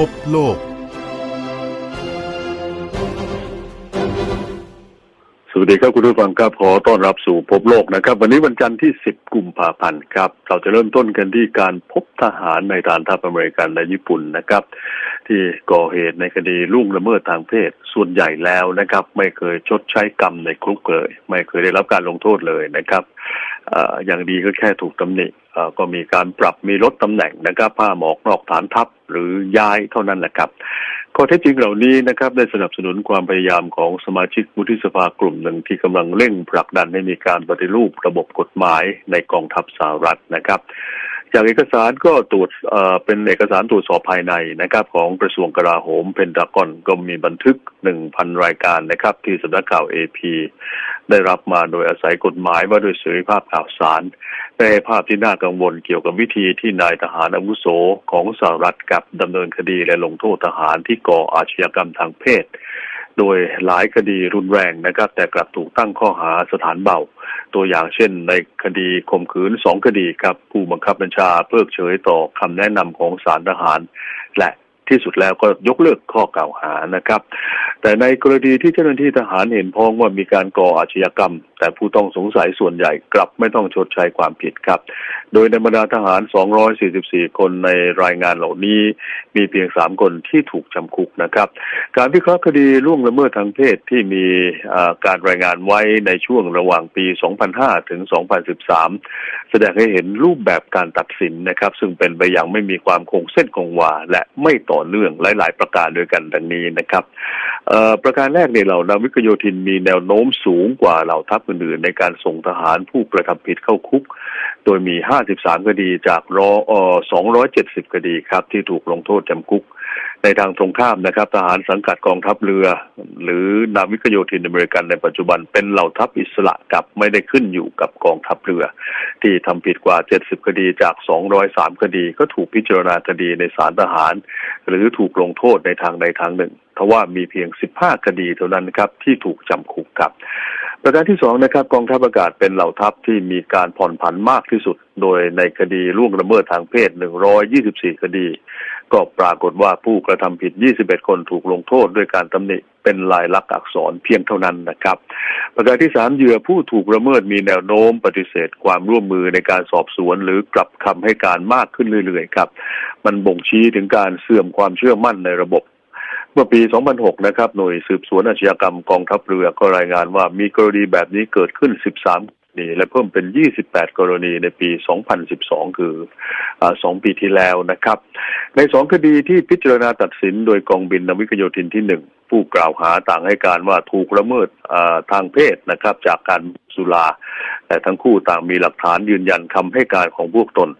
พบโลก สวัสดีครับคุณผู้ฟังครับขอต้อนรับสู่พบโลกนะครับ วันนี้วันจันทร์ที่ 10 กุมภาพันธ์ครับ เราจะเริ่มต้นกันที่การพบทหารในฐานทัพอเมริกันและญี่ปุ่นนะครับ ที่ก่อเหตุในคดีล่วงละเมิดทางเพศส่วนใหญ่แล้วนะครับ ไม่เคยชดใช้กรรมในคุกเลย ไม่เคยได้รับการลงโทษเลยนะครับ อย่างดีก็แค่ถูกตำหนิเอ่อก็มีการปรับมีลดตำแหน่งนะครับผ้าหมอกนอกฐานทัพหรือย้ายเท่านั้นแหละครับข้อเท็จจริงเหล่านี้นะครับได้สนับสนุนความพยายามของสมาชิกวุฒิสภากลุ่มหนึ่งที่กำลังเร่งผลักดันให้มีการปฏิรูประบบกฎหมายในกองทัพสหรัฐนะครับ จากเอกสารก็ตรวจเอ่อเป็นเอกสารตรวจสอบภายในนะครับของกระทรวงกลาโหมเพนทากอนก็มีบันทึก 1,000 รายการนะครับที่สำนักข่าว AP ได้รับมาโดยอาศัยกฎหมายว่าด้วยเสรีภาพข่าวสารได้ให้ภาพที่น่ากังวลเกี่ยวกับวิธีที่นายทหารอาวุโสของสหรัฐกับดำเนินคดีและลงโทษทหารที่ก่ออาชญากรรมทางเพศ โดยหลายคดีรุนแรงนะครับ แต่กลับถูกตั้งข้อหาสถานเบา ตัวอย่างเช่น ในคดีข่มขืนสองคดีครับผู้บังคับบัญชาเพิกเฉยต่อคำแนะนำของศาลทหาร และ ที่สุดแล้วก็ยกเลิกข้อกล่าวหานะครับ แต่ในกรณีที่เจ้าหน้าที่ทหารเห็นพ้องว่ามีการก่ออาชญากรรม แต่ผู้ต้องสงสัยส่วนใหญ่กลับไม่ต้องชดใช้ความผิดครับ โดยในบรรดาทหาร 244 คนในรายงานเหล่านี้ มีเพียง 3 คนที่ถูกจำคุกนะครับ การวิเคราะห์คดีล่วงละเมิดทางเพศที่มีการรายงานไว้ในช่วงระหว่างปี 2005 ถึง 2013 แสดงให้เห็นรูปแบบการตัดสินนะครับ ซึ่งเป็นไปอย่างไม่มีความคงเส้นคงวา และไม่ต่อเนื่องหลาย ๆ ประการด้วยกันดังนี้นะครับประการแรกเนี่ยเหล่านาวิกโยธินมีแนวโน้มสูงกว่าเหล่าทัพอื่นๆในการส่งทหารผู้กระทำผิดเข้าคุก โดยมี 53 คดีจากรอออ270 คดีครับ ที่ถูกลงโทษจำคุก ในทางตรงข้ามนะครับ ทหารสังกัดกองทัพเรือ หรือนาวิกโยธินอเมริกันในปัจจุบันเป็นเหล่าทัพอิสระกับไม่ได้ขึ้นอยู่กับกองทัพเรือ ที่ทำผิดกว่า 70 คดีจาก 203 คดี ก็ถูกพิจารณาคดีในศาลทหาร หรือถูกลงโทษในทางใดทางหนึ่ง ทว่ามีเพียง 15 คดีเท่านั้นครับที่ถูกจำคุกครับ ประการที่สองนะครับกองทัพอากาศเป็นเหล่าทัพที่มีการผ่อนผันมากที่สุด โดยในคดีล่วงละเมิดทางเพศ 124 คดี ก็ปรากฏว่าผู้กระทำผิด 21 คนถูกลงโทษด้วยการตำหนิเป็นลายลักษณ์อักษรเพียงเท่านั้นนะครับ ประการที่สามเหยื่อผู้ถูกละเมิดมีแนวโน้มปฏิเสธความร่วมมือในการสอบสวน หรือกลับคำให้การมากขึ้นเรื่อยๆครับ มันบ่งชี้ถึงการเสื่อมความเชื่อมั่นในระบบ เมื่อปี 2006 นะครับ หน่วยสืบสวนอาชญากรรมกองทัพเรือก็รายงานว่ามีกรณีแบบนี้เกิดขึ้น 13 กรณี และเพิ่มเป็น 28 กรณีในปี 2012 คืออาสองปีที่แล้วนะครับ ในสองคดีที่พิจารณาตัดสินโดยกองบินนาวิกโยธินที่หนึ่งผู้กล่าวหาต่างให้การว่าถูกละเมิดทางเพศนะครับ จากการ สุราแต่ทั้งคู่ต่างมีหลักฐานยืนยันคำให้การของพวกตน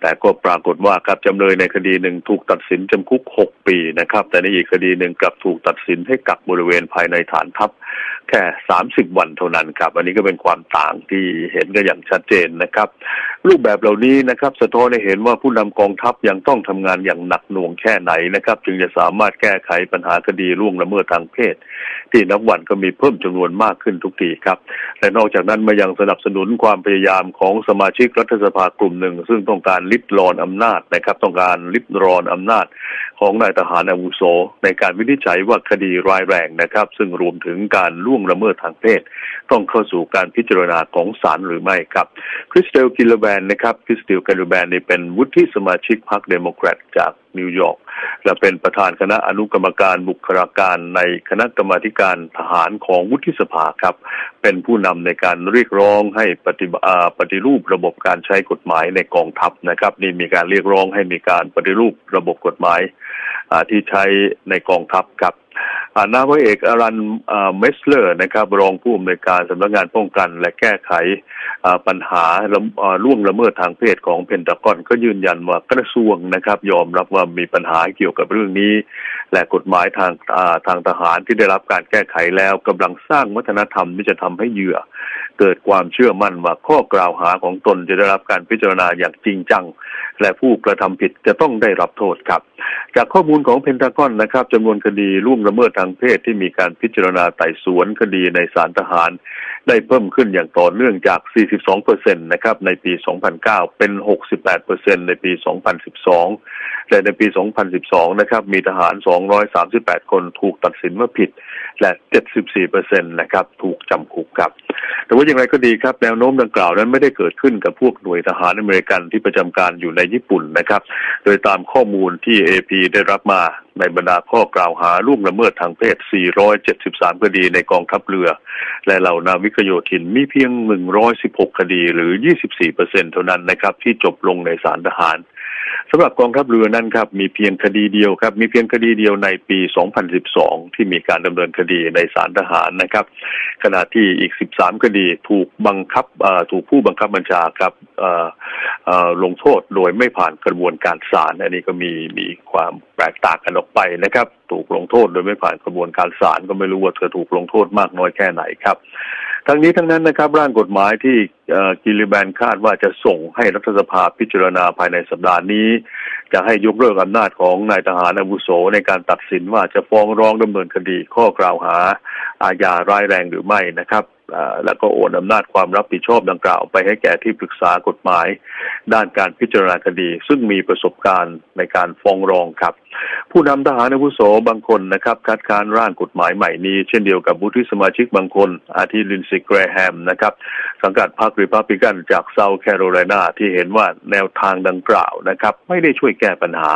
แต่ก็ปรากฏว่าครับจำเลยในคดีหนึ่งถูกตัดสินจำคุก 6 ปีนะครับ แต่ในอีกคดีหนึ่งกลับถูกตัดสินให้กักบริเวณภายในฐานทัพ แค่ 30 วันเท่านั้นครับ อันนี้ก็เป็นความต่างที่เห็นกันอย่างชัดเจนนะครับ รูปแบบเหล่านี้นะครับ สะท้อนให้เห็นว่าผู้นำกองทัพยังต้องทำงานอย่างหนักหน่วงแค่ไหนนะครับ จึงจะสามารถแก้ไขปัญหาคดีล่วงละเมิดทางเพศ ที่นับวันก็มีเพิ่มจำนวนมากขึ้นทุกทีครับ และนอกจากนั้นมายังสนับสนุนความพยายามของสมาชิกรัฐสภากลุ่มหนึ่ง ซึ่งต้องการลิดรอนอำนาจนะครับ ต้องการลิดรอนอำนาจของนายทหารอาวุโส ในการวินิจฉัยว่าคดีร้ายแรงนะครับ ซึ่งรวมถึงการล่วงละเมิดทางเพศ ต้องเข้าสู่การพิจารณาของศาลหรือไม่ครับคริสเตลกิลแบนนะครับคริสเตลกิลแบนนี่เป็นวุฒิสมาชิกพรรคเดโมแครตจาก นิวยอร์กและเป็นประธานคณะอนุกรรมการบุคลาการในคณะกรรมาการทหารของวุฒิสภาครับ เป็นผู้นำในการเรียกร้องให้ปฏิปฏิรูประบบการใช้กฎหมายในกองทัพนะครับ นี่มีการเรียกร้องให้มีการปฏิรูประบบกฎหมาย ที่ใช้ในกองทัพครับนาวเอกอารันเมสเลอร์นะครับรองผู้อำนวยการสำนักงานป้องกัน และแก้ไขปัญหาล่วงละเมิดทางเพศของเพนตากอนก็ยืนยันว่ากระทรวงนะครับ ยอมรับว่ามีปัญหาเกี่ยวกับเรื่องนี้ และกฎหมายทางทางทหารที่ได้รับการแก้ไขแล้วกำลังสร้างวัฒนธรรมที่จะทำให้เหยื่อ เกิดความเชื่อมั่นว่าข้อกล่าวหาของตนจะได้รับการพิจารณาอย่างจริงจัง และผู้กระทำผิดจะต้องได้รับโทษครับ จากข้อมูลของเพนทากอนนะครับจำนวนคดีล่วงละเมิดทางเพศที่มีการพิจารณาไต่สวนคดีในศาลทหาร ได้เพิ่มขึ้นอย่างต่อเนื่องจาก 42%นะครับในปี 2009 เป็น 68%ในปี 2012แต่ในปี 2012 นะครับมีทหาร 238 คนถูกตัดสินว่าผิด และ 74เปอร์เซ็นต์นะครับถูกจำคุกครับ แต่ว่าอย่างไรก็ดีครับแนวโน้มดังกล่าวนั้นไม่ได้เกิดขึ้นกับพวกหน่วยทหารอเมริกันที่ประจำการอยู่ในญี่ปุ่นนะครับ โดยตามข้อมูลที่ AP ได้รับมาในบรรดาข้อกล่าวหาล่วงละเมิดทางเพศ 473 คดีในกองทัพเรือ และเหล่านาวิกโยธินมีเพียง 116 คดีหรือ 24เปอร์เซ็นเท่านั้นนะครับ ที่จบลงในศาลทหาร สำหรับกองทัพเรือนั้นครับมีเพียงคดีเดียวครับ มีเพียงคดีเดียวในปี 2012 ที่มีการดำเนินคดีในศาลทหารนะครับ ขณะที่อีก 13 คดีถูกบังคับถูกผู้บังคับบัญชาครับลงโทษโดยไม่ผ่านกระบวนการศาลอันนี้ก็มีมีความแตกต่างกันออกไปนะครับ ถูกลงโทษโดยไม่ผ่านกระบวนการศาลก็ไม่รู้ว่าเธอถูกลงโทษมากน้อยแค่ไหนครับ ทั้งนี้ทั้งนั้นนะครับร่างกฎหมายที่กิลิแบนคาดว่าจะส่งให้รัฐสภาพิจารณาภายในสัปดาห์นี้ จะให้ยกเลิกอำนาจของนายทหารอาวุโสในการตัดสินว่าจะฟ้องร้องดำเนินคดีข้อกล่าวหาอาญาร้ายแรงหรือไม่นะครับแล้วก็โอนอำนาจความรับผิดชอบดังกล่าว ไปให้แก่ที่ปรึกษากฎหมาย ด้านการพิจารณาคดี ซึ่งมีประสบการณ์ในการฟ้องร้องครับ ผู้นำทหารอาวุโสบางคนนะครับ คัดค้านร่างกฎหมายใหม่นี้ เช่นเดียวกับผู้ที่สมาชิกบางคน อาทิลินซิแกรแฮมนะครับ สังกัดพรรครีพับลิกันจากเซาท์แคโรไลนาที่เห็นว่าแนวทางดังกล่าวนะครับ ไม่ได้ช่วยแก้ปัญหา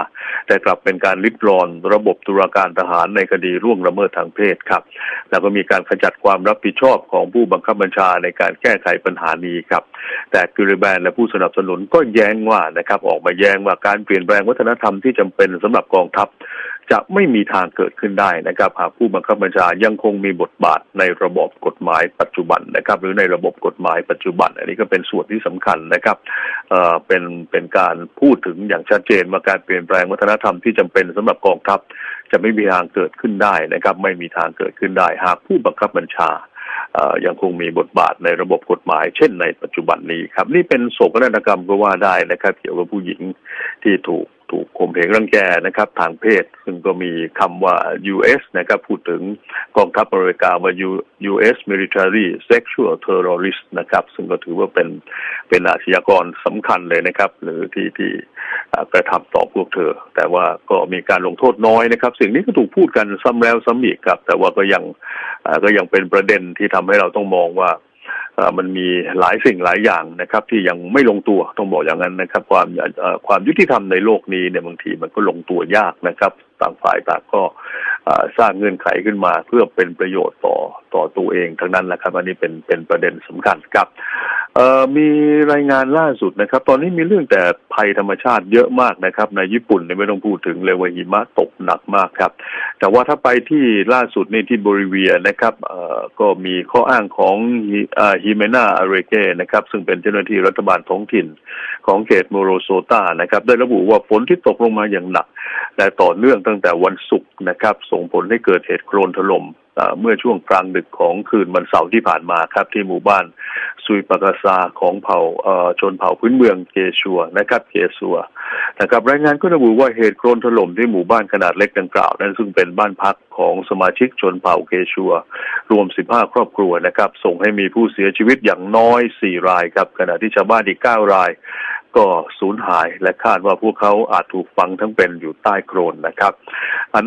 แต่กลับเป็นการลิดรอนระบบตุลาการทหารในคดีร่วงละเมิดทางเพศครับแล้วก็มีการขจัดความรับผิดชอบของผู้บังคับบัญชาในการแก้ไขปัญหานี้ครับ แต่กิริแบนและผู้สนับสนุนก็แย้งว่านะครับ ออกมาแย้งว่าการเปลี่ยนแปลงวัฒนธรรมที่จำเป็นสำหรับกองทัพ จะไม่มีทางเกิดขึ้นได้นะครับหากผู้บังคับบัญชายังคงมีบทบาทในระบบกฎหมายปัจจุบันนะครับ หรือในระบบกฎหมายปัจจุบัน อันนี้ก็เป็นส่วนที่สำคัญนะครับเอ่อเป็นเป็นการพูดถึงอย่างชัดเจนว่าการเปลี่ยนแปลงวัฒนธรรมที่จำเป็นสำหรับกองทัพ จะไม่มีทางเกิดขึ้นได้นะครับ ไม่มีทางเกิดขึ้นได้ หากผู้บังคับบัญชา ยังคงมีบทบาทในระบบกฎหมาย เช่นในปัจจุบันนี้ครับ นี่เป็นโศกนาฏกรรมก็ว่าได้นะครับ เกี่ยวกับผู้หญิงที่ถูก ถูกข่มเหงรังแกนะครับทางเพศ ซึ่งก็มีคำว่า U.S. นะครับพูดถึงกองทัพอเมริกาว่า U.S. military sexual terrorist นะครับ ซึ่งก็ถือว่าเป็นเป็นอาชญากรสำคัญเลยนะครับ หรือที่ที่กระทำต่อพวกเธอ แต่ว่าก็มีการลงโทษน้อยนะครับ สิ่งนี้ก็ถูกพูดกันซ้ำแล้วซ้ำอีกครับ แต่ว่าก็ยังก็ยังเป็นประเด็นที่ทำให้เราต้องมองว่า มันมีหลายสิ่งหลายอย่างนะครับ ที่ยังไม่ลงตัวต้องบอกอย่างนั้นนะครับ ความความยุติธรรมในโลกนี้เนี่ยบางทีมันก็ลงตัวยากนะครับ ต่างฝ่ายต่างก็สร้างเงื่อนไขขึ้นมาเพื่อเป็นประโยชน์ต่อต่อตัวเองทั้งนั้นแหละครับ อันนี้เป็นเป็นประเด็นสำคัญครับ มีรายงานล่าสุดนะครับ ตอนนี้มีเรื่องแต่ภัยธรรมชาติเยอะมากนะครับ ในญี่ปุ่นเนี่ยไม่ต้องพูดถึงเลยว่าหิมะตกหนักมากครับ แต่ว่าถ้าไปที่ล่าสุดนี่ที่บริเวียนะครับก็มีข้ออ้างของฮิเมนาอาเรเกนะครับ ซึ่งเป็นเจ้าหน้าที่รัฐบาลท้องถิ่นของเขตโมโรโซตานะครับ ได้ระบุว่าฝนที่ตกลงมาอย่างหนัก และต่อเนื่องตั้งแต่วันศุกร์นะครับ ส่งผลให้เกิดเหตุโคลนถล่ม เมื่อช่วงกลางดึกของคืนวันเสาร์ที่ผ่านมาครับ ที่หมู่บ้านซุยปากาซาของเผ่าชนเผ่าพื้นเมืองเกชัวนะครับเกชัวนะครับรายงานก็ระบุว่าเหตุโคลนถล่มที่หมู่บ้านขนาดเล็กดังกล่าว นั้นซึ่งเป็นบ้านพักของสมาชิกชนเผ่าเกชัว รวม 15 ครอบครัวนะครับ ส่งให้มีผู้เสียชีวิตอย่างน้อย 4 รายครับ ขณะที่ชาวบ้านอีก 9 ราย ก็สูญหายและคาดว่าพวกเขาอาจถูกฝังทั้งเป็นอยู่ใต้โคลนนะครับ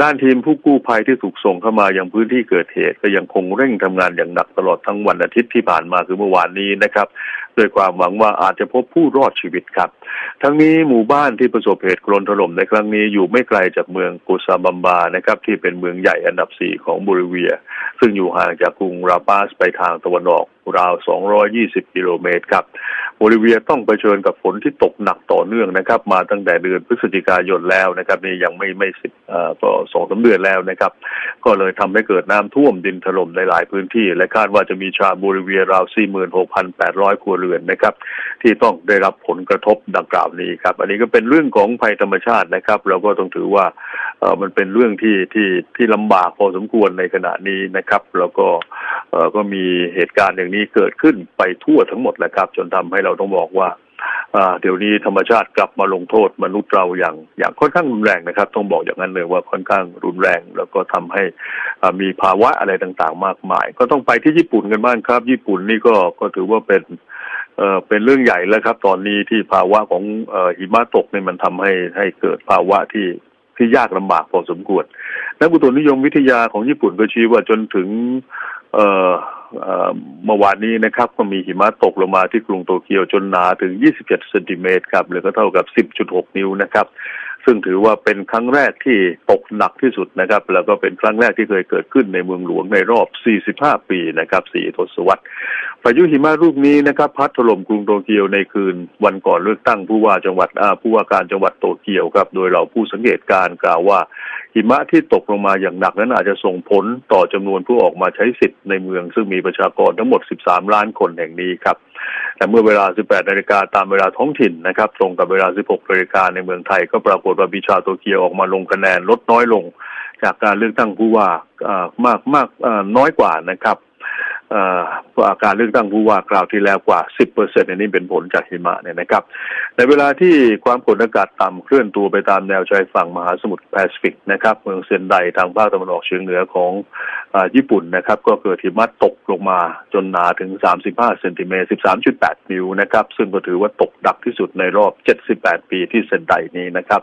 ด้านทีมผู้กู้ภัยที่ถูกส่งเข้ามายังพื้นที่เกิดเหตุ ก็ยังคงเร่งทำงานอย่างหนักตลอดทั้งวันอาทิตย์ที่ผ่านมาคือเมื่อวานนี้นะครับด้วยความหวังว่าอาจจะพบผู้รอดชีวิตครับ ทั้งนี้หมู่บ้านที่ประสบเหตุโคลนถล่มในครั้งนี้อยู่ไม่ไกลจากเมืองกุซาบัมบานะครับที่เป็นเมืองใหญ่อันดับสี่ของบริเวีย ซึ่งอยู่ห่างจากกรุงราปาสไปทางตะวันออกราว 220 กิโลเมตรครับโบลิเวียต้องเผชิญกับฝนที่ตกหนักต่อเนื่องนะครับ มาตั้งแต่เดือนพฤศจิกายนแล้วนะครับนี่ยังไม่ไม่สิบเอ่อก็สองสาเดือนแล้วนะครับ ก็เลยทำให้เกิดน้ำท่วมดินถล่มในหลายพื้นที่ และคาดว่าจะมีชาวโบลิเวียราว 46,800 ครัวเรือนนะครับ ที่ต้องได้รับผลกระทบดังกล่าวนี้ครับ อันนี้ก็เป็นเรื่องของภัยธรรมชาตินะครับ เราก็ต้องถือว่าเออมันเป็นเรื่องที่ที่ที่ลำบากพอสมควรในขณะนี้นะครับ แล้วก็เออก็มีเหตุการณ์อย่างนี้เกิดขึ้นไปทั่วทั้งหมดแหล้วครับ จนทำให้เราต้องบอกว่าเดี๋ยวนี้ธรรมชาติกลับมาลงโทษมนุษย์เราอย่างอย่างค่อนข้างรุนแรงนะครับ ต้องบอกอย่างนั้นเลยว่าค่อนข้างรุนแรง แล้วก็ทำให้มีภาวะอะไรต่างๆ มากมาย ก็ต้องไปที่ญี่ปุ่นกันบ้างครับ ญี่ปุ่นนี่ก็ก็ถือว่าเป็นเอ่อเป็นเรื่องใหญ่แล้วครับ ตอนนี้ที่ภาวะของเอ่อหิมะตกเนี่ยมันทำให้ให้เกิดภาวะที่ที่ยากลำบากพอสมควรนักอุตุนิยมวิทยาของญี่ปุ่นก็ชี้ว่าจนถึง เอ่อ เมื่อวานนี้นะครับก็มีหิมะตกลงมาที่กรุงโตเกียวจนหนาถึง 27 เซนติเมตรครับหรือก็เท่ากับ 10.6 นิ้วนะครับ ซึ่งถือว่าเป็นครั้งแรกที่ตกหนักที่สุดนะครับ แล้วก็เป็นครั้งแรกที่เคยเกิดขึ้นในเมืองหลวงในรอบ 45 ปีนะครับ4ทศวรรษพายุหิมะลูกนี้นะครับพัดถล่มกรุงโตเกียวในคืน วันก่อนเลือกตั้งผู้ว่าจังหวัดอาผู้ว่าการจังหวัดโตเกียวครับ โดยเราผู้สังเกตการณ์กล่าวว่า หิมะที่ตกลงมาอย่างหนักนั้นอาจจะส่งผลต่อจำนวนผู้ออกมาใช้สิทธิ์ในเมือง ซึ่งมีประชากรทั้งหมด 13 ล้านคนแห่งนี้ครับ แต่เมื่อเวลา 18 นาฬิกาตามเวลาท้องถิ่นนะครับตรงกับเวลา 16 นาฬิกาในเมืองไทย ก็ปรากฏว่าบิชาโตเกียวออกมาลงคะแนนลดน้อยลง จากการเลือกตั้งผู้ว่ามากมากน้อยกว่านะครับ การเลือกตั้งผู้ว่าคราวที่แล้วกว่า 10เปอร์เซ็นต์อันนี้เป็นผลจากหิมะเนี่ยนะครับ ในเวลาที่ความกดอากาศต่ำเคลื่อนตัวไปตามแนวชายฝั่งมหาสมุทรแปซิฟิกนะครับ เมืองเซนไดทางภาคตะวันออกเฉียงเหนือของอญี่ปุ่นนะครับ ก็เกิดหิมะตกลงมาจนหนาถึง 35 เซนติเมตร 13.8 นิ้วนะครับ ซึ่งก็ถือว่าตกดักที่สุดในรอบ 78 ปีที่เซนไดนี้นะครับ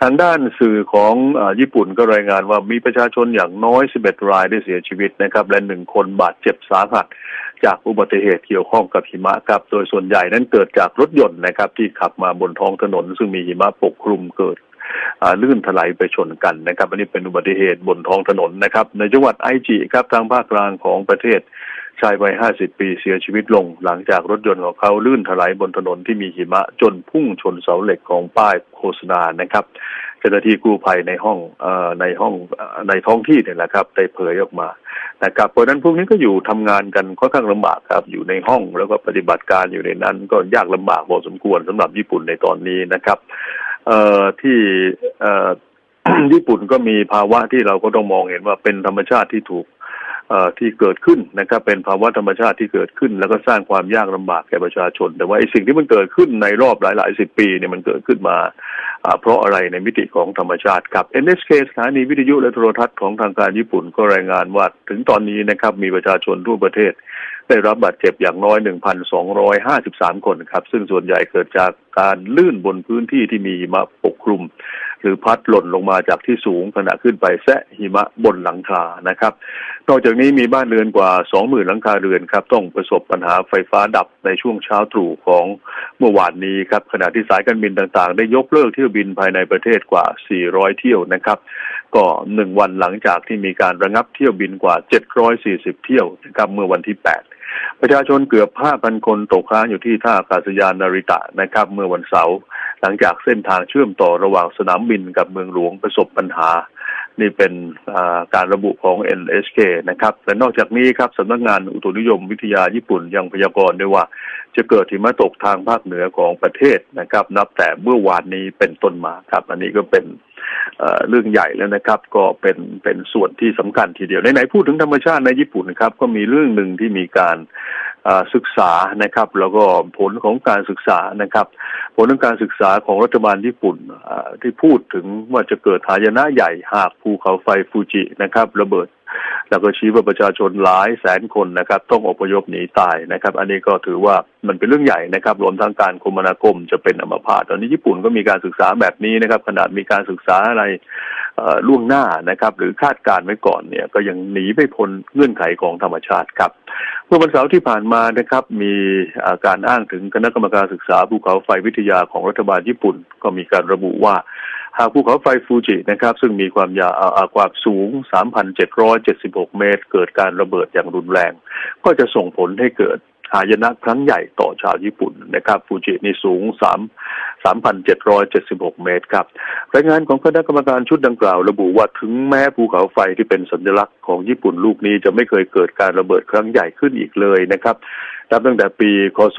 ทางด้านสื่อของอญี่ปุ่นก็รายงานว่ามีประชาชนอย่างน้อย 11 รายได้เสียชีวิตนะครับ และหนึ่งคนบาดเจ็บสาหัส จากอุบัติเหตุเกี่ยวข้องกับหิมะครับ โดยส่วนใหญ่นั้นเกิดจากรถยนต์นะครับ ที่ขับมาบนท้องถนน ซึ่งมีหิมะปกคลุมเกิดลื่นถลายไปชนกันนะครับ อันนี้เป็นอุบัติเหตุบนท้องถนนนะครับ ในจังหวัดไอจิครับทางภาคกลางของประเทศ ชายวัย 50 ปีเสียชีวิตลง หลังจากรถยนต์ของเขาลื่นถลายบนถนนที่มีหิมะจนพุ่งชนเสาเหล็กของป้ายโฆษณานะครับเจ้าหน้าที่กู้ภัยในห้องอในห้องอในท้องที่เนี่ยแหละครับได้เผยออกมานะครับเพราะนั้นพวกนี้ก็อยู่ทำงานกันค่อนข้างลำบากครับ อยู่ในห้องแล้วก็ปฏิบัติการอยู่ในนั้น ก็ยากลำบากพอสมควรสำหรับญี่ปุ่นในตอนนี้นะครับ เอ่อที่เอ่อญี่ปุ่นก็มีภาวะที่เราก็ต้องมองเห็นว่าเป็นธรรมชาติที่ถูก ที่เกิดขึ้นนะครับเป็นภาวะธรรมชาติที่เกิดขึ้น แล้วก็สร้างความยากลำบากแก่ประชาชน แต่ว่าไอ้สิ่งที่มันเกิดขึ้นในรอบหลายๆสิบปีเนี่ยมันเกิดขึ้นมาเพราะอะไรในมิติของธรรมชาติครับ NHK สถานีวิทยุและโทรทัศน์ของทางการญี่ปุ่นก็รายงานว่าถึงตอนนี้นะครับมีประชาชนทั่วประเทศ ได้รับบาดเจ็บอย่างน้อย 1,253 คนครับ ซึ่งส่วนใหญ่เกิดจากการลื่นบนพื้นที่ที่มีมะปกคลุม หรือพัดหล่นลงมาจากที่สูงขณะขึ้นไปแซะหิมะบนหลังคานะครับ นอกจากนี้มีบ้านเรือนกว่า 20,000 หลังคาเรือนครับ ต้องประสบปัญหาไฟฟ้าดับในช่วงเช้าตรู่ของเมื่อวานนี้ครับ ขณะที่สายการบินต่างๆ ได้ยกเลิกเที่ยวบินภายในประเทศกว่า 400 เที่ยวนะครับ ก็หนึ่งวันหลังจากที่มีการระงับเที่ยวบินกว่า 740 เที่ยวนะครับเมื่อวันที่ 8ประชาชนเกือบ 5,000 คนตกค้างอยู่ที่ท่าอากาศยานนาริตะนะครับ เมื่อวันเสาร์ หลังจากเส้นทางเชื่อมต่อระหว่างสนามบินกับเมืองหลวงประสบปัญหา นี่เป็นการระบุของ NHK นะครับและนอกจากนี้ครับสำนักงานอุตุนิยมวิทยาญี่ปุ่นยังพยากรณ์ด้วยว่า จะเกิดหิมะตกทางภาคเหนือของประเทศนะครับ นับแต่เมื่อวานนี้เป็นต้นมาครับ อันนี้ก็เป็นเรื่องใหญ่แล้วนะครับ ก็เป็นเป็นส่วนที่สำคัญทีเดียวไหนๆพูดถึงธรรมชาติในญี่ปุ่นครับ ก็มีเรื่องหนึ่งที่มีการ ศึกษานะครับ แล้วก็ผลของการศึกษานะครับ ผลของการศึกษาของรัฐบาลญี่ปุ่นที่พูดถึงว่าจะเกิดหายนะใหญ่หากภูเขาไฟฟูจินะครับ ระเบิด แล้วก็ชี้ว่าประชาชนหลายแสนคนนะครับ ต้องอพยพหนีตายนะครับ อันนี้ก็ถือว่ามันเป็นเรื่องใหญ่นะครับ รวมทั้งการคมนาคมจะเป็นอัมพาตตอนนี้ญี่ปุ่นก็มีการศึกษาแบบนี้นะครับ ขนาดมีการศึกษาอะไรล่วงหน้านะครับ หรือคาดการณ์ไว้ก่อนเนี่ย ก็ยังหนีไม่พ้นเงื่อนไขของธรรมชาติครับเมื่อวันเสาร์ที่ผ่านมานะครับ มีการอ้างถึงคณะกรรมการศึกษาภูเขาไฟวิทยาของรัฐบาลญี่ปุ่น ก็มีการระบุว่า หากภูเขาไฟฟูจินะครับ ซึ่งมีความยาวอ่าอ่าความสูง 3,776 เมตร เกิดการระเบิดอย่างรุนแรง ก็จะส่งผลให้เกิดหายนะครั้งใหญ่ต่อชาวญี่ปุ่นนะครับฟูจินี่สูง 3 3,776 เมตรครับ รายงานของคณะกรรมการชุดดังกล่าว ระบุว่าถึงแม้ภูเขาไฟที่เป็นสัญลักษณ์ของญี่ปุ่นลูกนี้จะไม่เคยเกิดการระเบิดครั้งใหญ่ขึ้นอีกเลยนะครับ นับตั้งแต่ปีคศ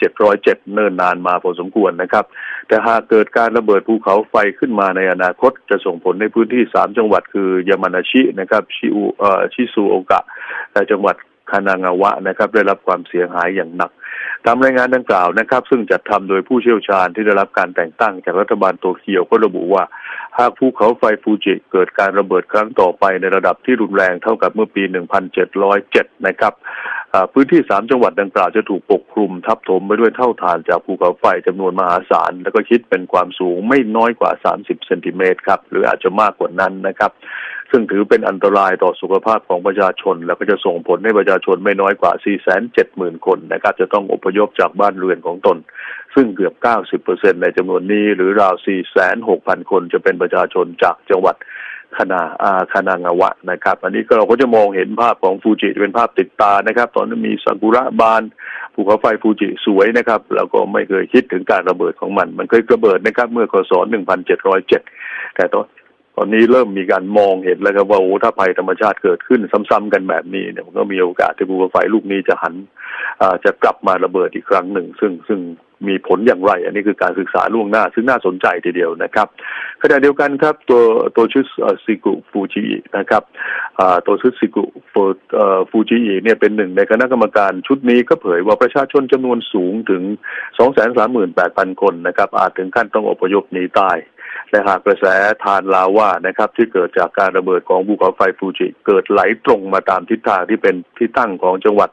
1707 เนิ่นนานมาพอสมควรนะครับ แต่หากเกิดการระเบิดภูเขาไฟขึ้นมาในอนาคต จะส่งผลในพื้นที่ 3 จังหวัดคือยามานาชินะครับชิอุชิซูโอกะและจังหวัดคานางาวะนะครับได้รับความเสียหายอย่างหนักตามรายงานดังกล่าวนะครับ ซึ่งจัดทำโดยผู้เชี่ยวชาญที่ได้รับการแต่งตั้งจากรัฐบาลโตเกียวก็ระบุว่า หากภูเขาไฟฟูจิเกิดการระเบิดครั้งต่อไปในระดับที่รุนแรงเท่ากับเมื่อปี 1707 นะครับ พื้นที่สามจังหวัดดังกล่าวจะถูกปกคลุมทับถมไปด้วยเท่าฐานจากภูเขาไฟจำนวนมหาศาล แล้วก็คิดเป็นความสูงไม่น้อยกว่า 30 เซนติเมตรครับ หรืออาจจะมากกว่านั้นนะครับ ซึ่งถือเป็นอันตรายต่อสุขภาพของประชาชน แล้วก็จะส่งผลให้ประชาชนไม่น้อยกว่า 470,000 คนนะครับ จะต้องอพยพจากบ้านเรือนของตน ซึ่งเกือบ 90%ในจำนวนนี้หรือราว 460,000 คนจะเป็นประชาชนจากจังหวัด คณาอาคานางาวะนะครับ อันนี้ก็เราก็จะมองเห็นภาพของฟูจิเป็นภาพติดตานะครับ ตอนนั้นมีซากุระบานภูเขาไฟฟูจิสวยนะครับแล้วก็ไม่เคยคิดถึงการระเบิดของมัน มันเคยระเบิดนะครับ เมื่อคศ1707 แต่ตอนตอนนี้เริ่มมีการมองเห็นแล้วครับว่าโอ้ถ้าภัยธรรมชาติเกิดขึ้นซ้ำๆกันแบบนี้เนี่ยมันก็มีโอกาสที่ภูเขาไฟลูกนี้จะหันอ่าจะกลับมาระเบิดอีกครั้งหนึ่ง ซึ่งซึ่ง มีผลอย่างไร อันนี้คือการศึกษาล่วงหน้า ซึ่งน่าสนใจทีเดียวนะครับขณะเดียวกันครับตัวตัวชุดซิกุฟูจินะครับตัวชุดซิกุฟูจิเนี่ยเป็นหนึ่งในคณะกรรมการชุดนี้ก็เผยว่าประชาชนจำนวนสูงถึง 238,000 คนนะครับอาจถึงขั้นต้องอพยพหนีตาย และหากกระแสทานลาวานะครับที่เกิดจากการระเบิดของภูเขาไฟฟูจิ เกิดไหลตรงมาตามทิศทางที่เป็นที่ตั้งของจังหวัด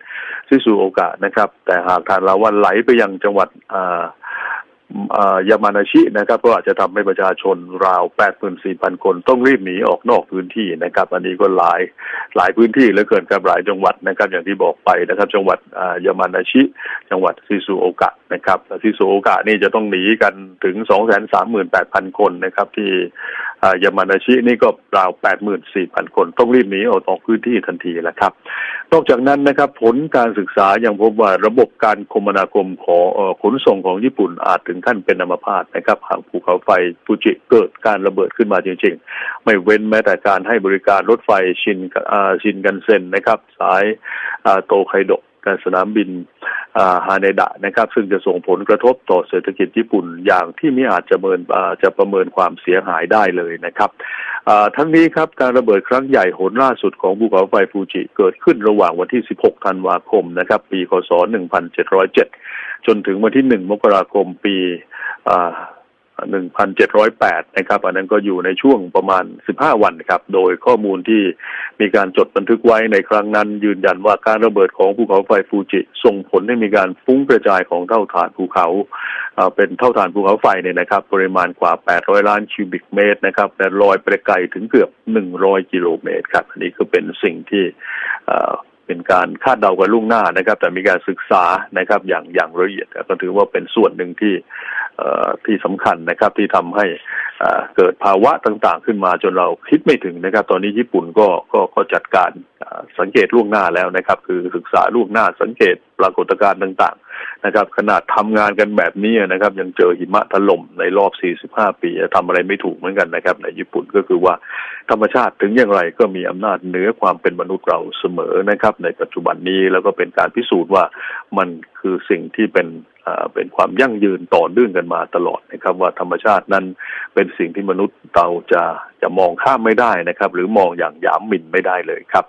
ซิซูโอกะนะครับ แต่หากทานลาวาไหลไปยังจังหวัดอ่าอ่า ยามานาชินะครับก็อาจจะทำให้ประชาชนราว 84,000 คนต้องรีบหนีออกนอกพื้นที่นะครับ อันนี้ก็หลายหลายพื้นที่เหลือเกินครับหลายจังหวัดนะครับ อย่างที่บอกไปนะครับ จังหวัดยามานาชิ จังหวัดซิซูโอกะนะครับซิซูโอกะนี่จะต้องหนีกันถึง 238,000 คนนะครับที่ยามานาชินี่ก็ราว 84,000 คนต้องรีบหนีออกนอกพื้นที่ทันทีแล้วครับนอกจากนั้นนะครับผลการศึกษายังพบว่าระบบการคมนาคมของขนส่งของญี่ปุ่นอาจถึงขั้นเป็นอัมพาตนะครับหากภูเขาไฟฟูจิเกิดการระเบิดขึ้นมาจริง ๆ ไม่เว้นแม้แต่การให้บริการรถไฟชินชินกันเซ็นนะครับ สายโตไคโดะ การสนามบินอ่าฮาเนดะนะครับ ซึ่งจะส่งผลกระทบต่อเศรษฐกิจญี่ปุ่นอย่างที่ไม่อาจจะเมินจะประเมินความเสียหายได้เลยนะครับทั้งนี้ครับการระเบิดครั้งใหญ่หนล่าสุดของภูเขาไฟฟูจิเกิดขึ้นระหว่างวันที่ 16 ธันวาคมนะครับ ปี คศ 1707 จนถึงวันที่ 1 มกราคมปี อ่า1708นะครับ อันนั้นก็อยู่ในช่วงประมาณ15วันครับ โดยข้อมูลที่มีการจดบันทึกไว้ในครั้งนั้น ยืนยันว่าการระเบิดของภูเขาไฟฟูจิ ส่งผลให้มีการฟุ้งกระจายของเท่าฐานภูเขาเป็นเท่าฐานภูเขาไฟเนี่ยนะครับ ปริมาณกว่า800ล้านคิวบิกเมตรนะครับแต่ลอยไปไกลถึงเกือบ100กิโลเมตรครับ อันนี้ก็เป็นสิ่งที่เป็นการคาดเดากันล่วงหน้านะครับ แต่มีการศึกษานะครับอย่างอย่างละเอียดก็ถือว่าเป็นส่วนหนึ่งที่ ที่สำคัญนะครับที่ทำให้เกิดภาวะต่างๆ ขึ้นมาจนเราคิดไม่ถึงนะครับ ตอนนี้ญี่ปุ่นก็ก็ก็จัดการสังเกตล่วงหน้าแล้วนะครับ คือศึกษาล่วงหน้าสังเกตปรากฏการณ์ต่างๆนะครับ ขนาดทำงานกันแบบนี้นะครับ ยังเจอหิมะถล่มในรอบ 45 ปีทำอะไรไม่ถูกเหมือนกันนะครับ ในญี่ปุ่นก็คือว่าธรรมชาติถึงอย่างไรก็มีอำนาจเหนือความเป็นมนุษย์เราเสมอนะครับ ในปัจจุบันนี้แล้วก็เป็นการพิสูจน์ว่ามันคือสิ่งที่เป็น เป็นความยั่งยืนต่อเนื่องกันมาตลอดนะครับ ว่าธรรมชาตินั้นเป็นสิ่งที่มนุษย์เราจะจะมองข้ามไม่ได้นะครับ หรือมองอย่างหยามหมิ่นไม่ได้เลยครับ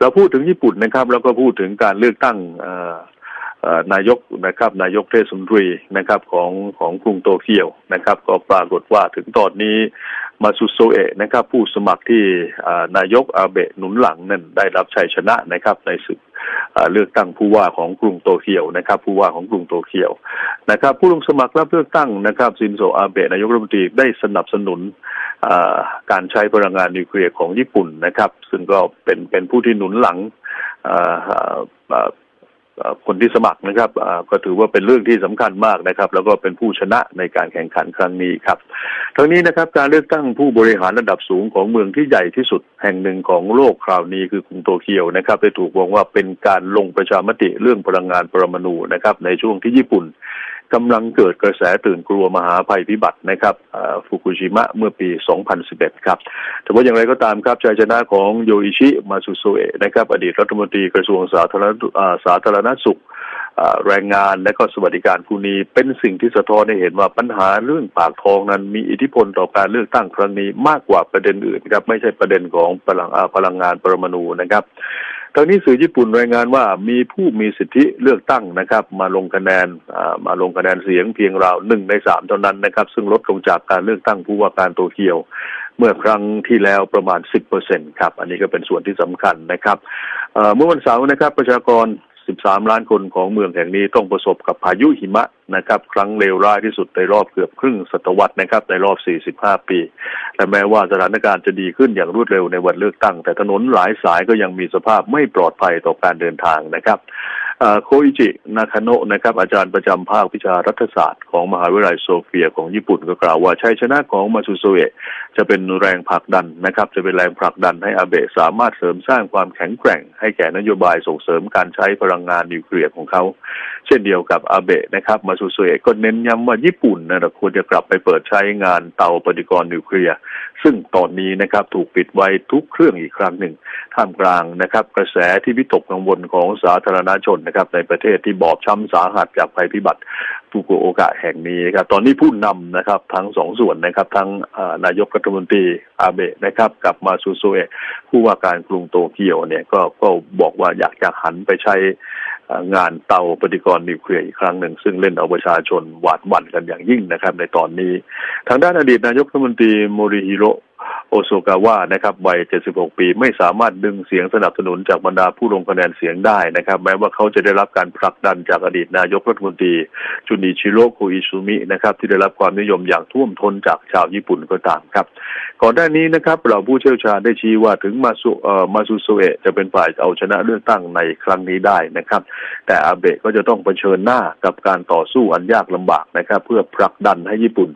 เราพูดถึงญี่ปุ่นนะครับ แล้วก็พูดถึงการเลือกตั้งนายกนะครับนายกเทศมนตรีนะครับของของกรุงโตเกียวนะครับ ก็ปรากฏว่าถึงตอนนี้ มาซุโซเอะนะครับ ผู้สมัครที่นายกอาเบะหนุนหลังนั้นได้รับชัยชนะนะครับ ในศึกเลือกตั้งผู้ว่าของกรุงโตเกียวนะครับ ผู้ว่าของกรุงโตเกียวนะครับ ผู้ลงสมัครรับเลือกตั้งนะครับซินโซอาเบะนายกรัฐมนตรีได้สนับสนุนการใช้พลังงานนิวเคลียร์ของญี่ปุ่นนะครับ ซึ่งก็เป็นเป็นผู้ที่หนุนหลัง คนที่สมัครนะครับก็ถือว่าเป็นเรื่องที่สำคัญมากนะครับ แล้วก็เป็นผู้ชนะในการแข่งขันครั้งนี้ครับทั้งนี้นะครับการเลือกตั้งผู้บริหารระดับสูงของเมืองที่ใหญ่ที่สุดแห่งหนึ่งของโลกคราวนี้คือกรุงโตเกียวนะครับได้ถูกมองว่าเป็นการลงประชามติเรื่องพลังงานปรมาณูนะครับในช่วงที่ญี่ปุ่น กำลังเกิดกระแสตื่นกลัวมหาภัยพิบัตินะครับฟุกุชิมะเมื่อปี 2011 ครับ แต่ว่าอย่างไรก็ตามครับชัยชนะของโยอิชิมาซุโซเอะนะครับ อดีตรัฐมนตรีกระทรวงสาธารณสาธารณสุขแรงงานและก็สวัสดิการผู้นี้เป็นสิ่งที่สะท้อนให้เห็นว่าปัญหาเรื่องปากท้องนั้นมีอิทธิพลต่อการเลือกตั้งครั้งนี้มากกว่าประเด็นอื่นครับไม่ใช่ประเด็นของพลังพลังงานปรมาณูนะครับ ทางนี้สื่อญี่ปุ่นรายงานว่ามีผู้มีสิทธิเลือกตั้งนะครับ มาลงคะแนนมาลงคะแนนเสียงเพียงราวหนึ่งในสามเท่านั้นนะครับ ซึ่งลดลงจากการเลือกตั้งผู้ว่าการโตเกียว เมื่อครั้งที่แล้วประมาณ 10%ครับ อันนี้ก็เป็นส่วนที่สำคัญนะครับเอ่อเมื่อวันเสาร์นะครับประชากร 13 ล้านคนของเมืองแห่งนี้ต้องประสบกับพายุหิมะ นะครับ ครั้งเลวร้ายที่สุดในรอบเกือบครึ่งศตวรรษนะครับ ในรอบ 45 ปี และแม้ว่าสถานการณ์จะดีขึ้นอย่างรวดเร็วในวันเลือกตั้ง แต่ถนนหลายสายก็ยังมีสภาพไม่ปลอดภัยต่อการเดินทางนะครับโคอิจิ นาคาโนะนะครับ อาจารย์ประจำภาควิชารัฐศาสตร์ของมหาวิทยาลัยโซเฟียของญี่ปุ่นก็กล่าวว่าชัยชนะของมาซูโซเอะจะเป็นแรงผลักดันนะครับ จะเป็นแรงผลักดันให้อาเบะสามารถเสริมสร้างความแข็งแกร่ง ให้แก่นโยบายส่งเสริมการใช้พลังงานนิวเคลียร์ของเขา เช่นเดียวกับอาเบะนะครับมาซูโซเอะก็เน้นย้ำว่าญี่ปุ่นนะควรจะกลับไปเปิดใช้งานเตาปฏิกรณ์นิวเคลียร์ซึ่งตอนนี้นะครับถูกปิดไว้ทุกเครื่องอีกครั้งหนึ่ง ท่ามกลางนะครับ กระแสที่วิตกกังวลของสาธารณชนนะครับ ในประเทศที่บอบช้ำสาหัสจากภัยพิบัติฟุกุโอกะแห่งนี้นะครับ ตอนนี้ผู้นำนะครับ ทั้งสองส่วนนะครับ ทั้งนายกรัฐมนตรีอาเบะนะครับ กับมาซูโซเอะผู้ว่าการกรุงโตเกียวเนี่ยก็ก็บอกว่าอยากจะหันไปใช้ งานเตาปฏิกรณ์นิวเคลียร์อีกครั้งหนึ่ง ซึ่งเล่นเอาประชาชนหวาดหวั่นกันอย่างยิ่งนะครับ ในตอนนี้ ทางด้านอดีตนายกรัฐมนตรีโมริฮิโร โอโซกาวะนะครับวัย 76 ปีไม่สามารถดึงเสียงสนับสนุนจากบรรดาผู้ลงคะแนนเสียงได้นะครับ แม้ว่าเขาจะได้รับการผลักดันจากอดีตนายกรัฐมนตรีจุนิชิโร่โคอิซุมินะครับที่ได้รับความนิยมอย่างท่วมท้นจากชาวญี่ปุ่นก็ตามครับ ก่อนหน้านี้นะครับเราผู้เชี่ยวชาญได้ชี้ว่าถึงมาซุเอ่อมาซูโซเอะจะเป็นฝ่ายเอาชนะเลือกตั้งในครั้งนี้ได้นะครับ แต่อาเบะก็จะต้องเผชิญหน้ากับการต่อสู้อันยากลำบากนะครับ เพื่อผลักดันให้ญี่ปุ่น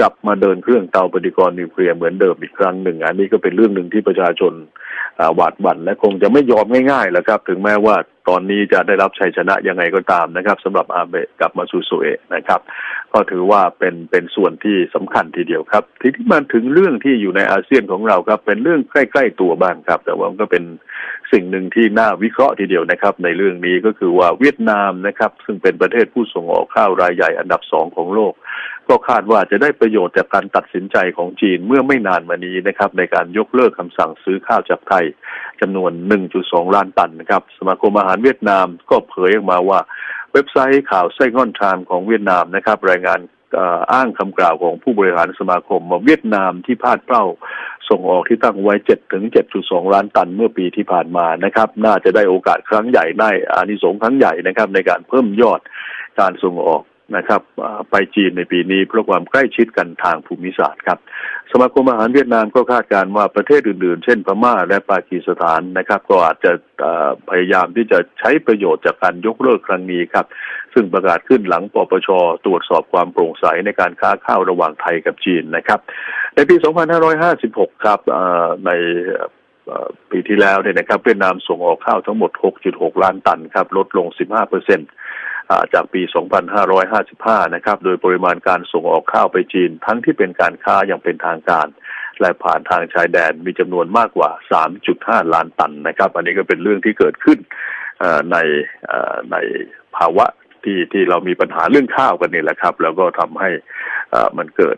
กลับมาเดินเครื่องเตาปฏิกรณ์นิวเคลียร์เหมือนเดิมอีกครั้งหนึ่ง อันนี้ก็เป็นเรื่องหนึ่งที่ประชาชนหวาดหวั่นและคงจะไม่ยอมง่ายๆแล้วครับ ถึงแม้ว่าตอนนี้จะได้รับชัยชนะยังไงก็ตามนะครับสำหรับอาเบะกับมาซูโซเอะนะครับ ก็ถือว่าเป็นเป็นส่วนที่สำคัญทีเดียวครับ ทีนี้มาถึงเรื่องที่อยู่ในอาเซียนของเราครับ เป็นเรื่องใกล้ๆตัวบ้างครับ แต่ว่าก็เป็นสิ่งหนึ่งที่น่าวิเคราะห์ทีเดียวนะครับ ในเรื่องนี้ก็คือว่าเวียดนามนะครับ ซึ่งเป็นประเทศผู้ส่งออกข้าวรายใหญ่อันดับสองของโลก ก็คาดว่าจะได้ประโยชน์จากการตัดสินใจของจีนเมื่อไม่นานมานี้นะครับ ในการยกเลิกคำสั่งซื้อข้าวจากไทยจำนวน 1.2 ล้านตันนะครับ สมาคมอาหารเวียดนามก็เผยออกมาว่า เว็บไซต์ข่าวไซงอนไทม์ของเวียดนามนะครับ รายงานอ้างคำกล่าวของผู้บริหารสมาคมว่าเวียดนามที่พลาดเป้า ส่งออกที่ตั้งไว้ 7 ถึง 7.2 ล้านตันเมื่อปีที่ผ่านมานะครับ น่าจะได้โอกาสครั้งใหญ่ได้อานิสงส์ครั้งใหญ่นะครับ ในการเพิ่มยอดการส่งออก นะครับไปจีนในปีนี้เพราะความใกล้ชิดกันทางภูมิศาสตร์ครับ สมาคมอาหารเวียดนามก็คาดการณ์ว่าประเทศอื่นๆ เช่นพม่าและปากีสถานนะครับ ก็อาจจะพยายามที่จะใช้ประโยชน์จากการยกเลิกครั้งนี้ครับ ซึ่งประกาศขึ้นหลังปปช ตรวจสอบความโปร่งใสในการค้าข้าวระหว่างไทยกับจีนนะครับ ในปี 2556 ครับในปีที่แล้วเนี่ยนะครับเวียดนามส่งออกข้าวทั้งหมด 6.6 ล้านตันครับลดลง 15เปอร์เซ็นต์ จากปี 2555 นะครับ โดยปริมาณการส่งออกข้าวไปจีน ทั้งที่เป็นการค้าอย่างเป็นทางการ และผ่านทางชายแดนมีจำนวนมากกว่า 3.5 ล้านตันนะครับ อันนี้ก็เป็นเรื่องที่เกิดขึ้นในในภาวะที่ที่เรามีปัญหาเรื่องข้าวกันนี่แหละครับ แล้วก็ทำให้มันเกิด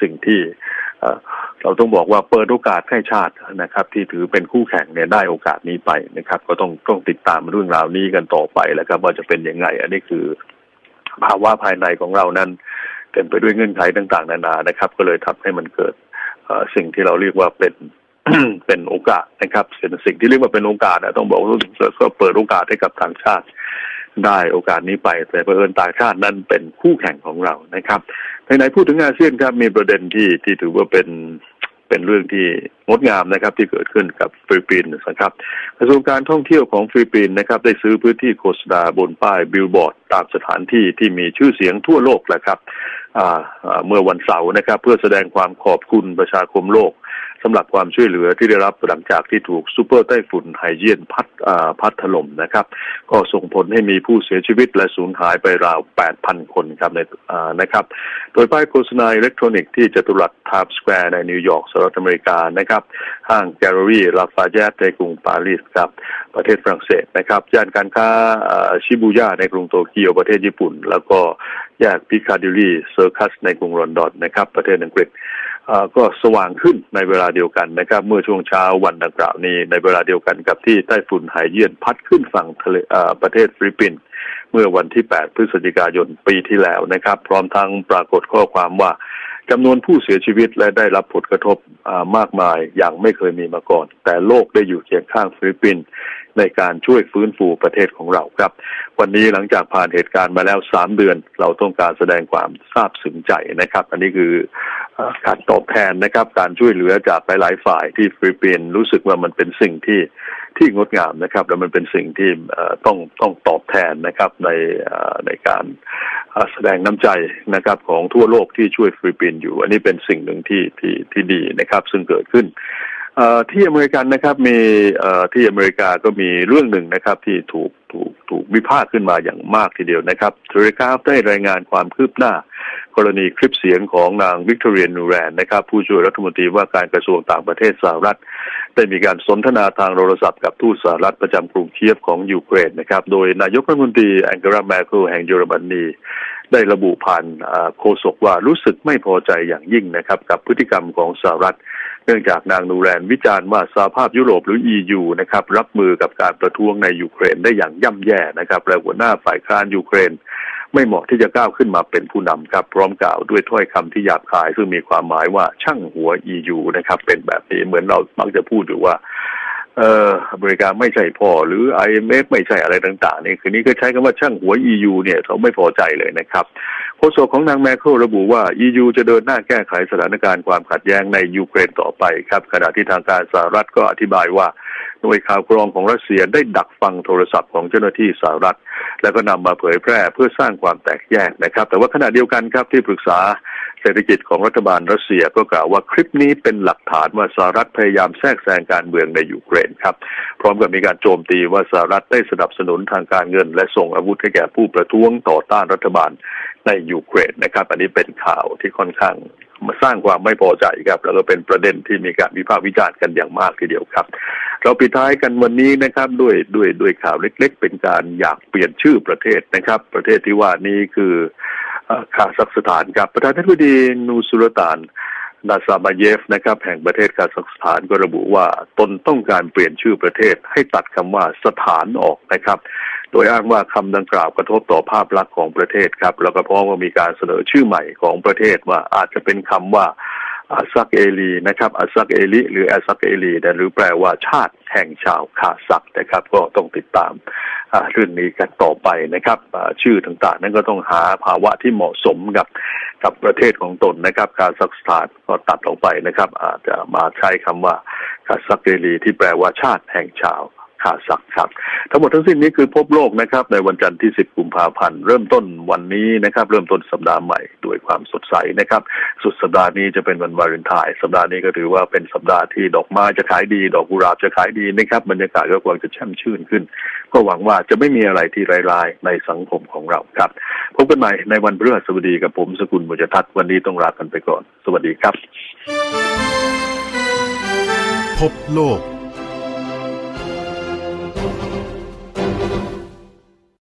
สิ่งที่ เราต้องบอกว่าเปิดโอกาสให้ชาตินะครับ ที่ถือเป็นคู่แข่งเนี่ยได้โอกาสนี้ไปนะครับ ก็ต้องต้องติดตามเรื่องราวนี้กันต่อไปแล้วครับว่าจะเป็นยังไง อันนี้คือภาวะภายในของเรานั้นเต็มไปด้วยเงื่อนไขต่างๆ นานานะครับ ก็เลยทำให้มันเกิดสิ่งที่เราเรียกว่าเป็นเป็นโอกาสนะครับเป็นสิ่งที่เรียกว่าเป็นโอกาสนะต้องบอกว่าก็เปิดโอกาสให้กับต่างชาติ ได้โอกาสนี้ไป แต่เผอิญต่างชาตินั้นเป็นคู่แข่งของเรานะครับไหนๆพูดถึงอาเซียนครับมีประเด็นที่ที่ถือว่าเป็นเป็นเรื่องที่งดงามนะครับที่เกิดขึ้นกับฟิลิปปินส์นะครับกระทรวงการท่องเที่ยวของฟิลิปปินส์นะครับได้ซื้อพื้นที่โฆษณาบนป้ายบิลบอร์ดตามสถานที่ที่มีชื่อเสียงทั่วโลกแหละครับเมื่อวันเสาร์นะครับ เพื่อแสดงความขอบคุณประชาคมโลกำหรับความช่วยเหลือที่ได้รับหลังจากที่ถูกซูเปอร์ไต้ฝุ่นไฮเยียนพัดพัดถล่มนะครับ ก็ส่งผลให้มีผู้เสียชีวิตและสูญหายไปราว 8,000 คนครับในนะครับ โดยป้ายโฆษณาอิเล็กทรอนิกส์ที่จตุรัสไทม์สแควร์ในนิวยอร์กสหรัฐอเมริกานะครับ ห้างแกลเลอรี่ลาฟาเยตในกรุงปารีสครับ ประเทศฝรั่งเศสนะครับย่านการค้าชิบูย่าในกรุงโตเกียวประเทศญี่ปุ่น แล้วก็แย่านพิคาดิลีเซอร์คัสในกรุงลอนดอนนะครับ ประเทศอังกฤษ ก็สว่างขึ้นในเวลาเดียวกันนะครับ เมื่อช่วงเช้าวันดังกล่าวนี้ในเวลาเดียวกันกับที่ไต้ฝุ่นไหเยี่ยนพัดขึ้นฝั่งทะเลประเทศฟิลิปปินส์เมื่อวันที่ 8 พฤศจิกายนปีที่แล้วนะครับ พร้อมทั้งปรากฏข้อความว่า จำนวนผู้เสียชีวิตและได้รับผลกระทบอ่ามากมายอย่างไม่เคยมีมาก่อน แต่โลกได้อยู่เคียงข้างฟิลิปปินส์ในการช่วยฟื้นฟูประเทศของเราครับ วันนี้หลังจากผ่านเหตุการณ์มาแล้วสามเดือน เราต้องการแสดงความซาบซึ้งใจนะครับ อันนี้คือเอ่อการตอบแทนนะครับ การช่วยเหลือจากหลายๆฝ่ายที่ฟิลิปปินส์รู้สึกว่ามันเป็นสิ่งที่ ที่งดงามนะครับ และมันเป็นสิ่งที่ต้องต้องตอบแทนนะครับในในการแสดงน้ำใจนะครับของทั่วโลกที่ช่วยฟิลิปปินส์อยู่ อันนี้เป็นสิ่งหนึ่งที่ที่ที่ดีนะครับ ซึ่งเกิดขึ้น ที่อเมริกันนะครับมีที่อเมริกาก็มีเรื่องหนึ่งนะครับ ที่ถูกถูกถูกวิพากษ์ขึ้นมาอย่างมากทีเดียวนะครับทเลกราฟได้รายงานความคืบหน้า กรณีคลิปเสียงของนางวิกตอเรียนูแรนนะครับ ผู้ช่วยรัฐมนตรีว่าการกระทรวงต่างประเทศสหรัฐ ได้มีการสนทนาทางโทรศัพท์กับทูตสหรัฐประจำกรุงเคียฟของยูเครนนะครับ โดยนายกรัฐมนตรีแองเกลาแมเคิลแห่งเยอรมนีได้ระบุผ่านโฆษกว่ารู้สึกไม่พอใจอย่างยิ่งนะครับ กับพฤติกรรมของสหรัฐ เนื่องจากนางนูแรนวิจารณ์ว่าสหภาพยุโรปหรือ EU นะครับรับมือกับการประท้วงในยูเครนได้อย่างย่ำแย่นะครับและหัวหน้าฝ่ายค้านยูเครน ไม่เหมาะที่จะก้าวขึ้นมาเป็นผู้นำครับ พร้อมกล่าวด้วยถ้อยคำที่หยาบคาย ซึ่งมีความหมายว่าช่างหัว EU นะครับเป็นแบบนี้เหมือนเรามักจะพูดอยู่ว่าเอออเมริกาไม่ใช่พ่อหรือ IMF ไม่ใช่อะไรต่างๆนี่คือนี้ก็ใช้คำว่าช่างหัว EU เนี่ยเขาไม่พอใจเลยนะครับ โฆษกของนางแมคเคิลระบุว่า EU จะเดินหน้าแก้ไขสถานการณ์ความขัดแย้งในยูเครนต่อไปครับ ขณะที่ทางการสหรัฐก็อธิบายว่าหน่วยข่าวกรองของรัสเซียได้ดักฟังโทรศัพท์ของเจ้าหน้าที่สหรัฐ แล้วก็นำมาเผยแพร่เพื่อสร้างความแตกแยกนะครับ แต่ว่าขณะเดียวกันครับที่ปรึกษาเศรษฐกิจของรัฐบาลรัสเซียก็กล่าวว่าคลิปนี้เป็นหลักฐานว่าสหรัฐพยายามแทรกแซงการเมืองในยูเครนครับ พร้อมกับมีการโจมตีว่าสหรัฐได้สนับสนุนทางการเงิน และส่งอาวุธให้แก่ผู้ประท้วงต่อต้านรัฐบาล ในยูเครนนะครับ อันนี้เป็นข่าวที่ค่อนข้างมาสร้างความไม่พอใจครับ แล้วก็เป็นประเด็นที่มีการวิพากษ์วิจารณ์กันอย่างมากทีเดียวครับ เราปิดท้ายกันวันนี้นะครับด้วยด้วยด้วยข่าวเล็ก ๆ เป็นการอยากเปลี่ยนชื่อประเทศนะครับ ประเทศที่ว่านี้คือคาซัคสถานครับประธานาธิบดีนูสุลต่านนาซาบาเยฟนะครับแห่งประเทศคาซัคสถานก็ระบุว่าตนต้องการเปลี่ยนชื่อประเทศให้ตัดคำว่าสถานออกนะครับ โดยอ้างว่าคำดังกล่าวกระทบต่อภาพลักษณ์ของประเทศครับ แล้วก็พร้อมกับมีการเสนอชื่อใหม่ของประเทศว่าอาจจะเป็นคำว่าอาซักเอลีนะครับอาซักเอลิหรืออาซักเอลีแต่หรือแปลว่าชาติแห่งชาวคาซักนะครับ ก็ต้องติดตามเรื่องนี้กันต่อไปนะครับชื่อต่างๆ นั้นก็ต้องหาภาวะที่เหมาะสมกับกับประเทศของตนนะครับคาซัคสถานก็ตัดออกไปนะครับ อาจจะมาใช้คำว่าคาซักเอลีที่แปลว่าชาติแห่งชาว คาซักครับ ทั้งหมดทั้งสิ้นนี้คือพบโลกนะครับ ในวันจันทร์ที่ 10 กุมภาพันธ์ เริ่มต้นวันนี้นะครับ เริ่มต้นสัปดาห์ใหม่ด้วยความสดใสนะครับ สุดสัปดาห์นี้จะเป็นวันวาเลนไทน์สัปดาห์นี้ก็ถือว่าเป็นสัปดาห์ที่ดอกไม้จะขายดี ดอกกุหลาบจะขายดีนะครับ บรรยากาศก็ควรจะแช่มชื่นขึ้น ก็หวังว่าจะไม่มีอะไรที่ร้ายๆในสังคมของเราครับ พบกันใหม่ในวันพฤหัสบดีกับผมสกุลบุญทัศน์วันนี้ต้องลากันไปก่อน สวัสดีครับ พบโลก Thank you.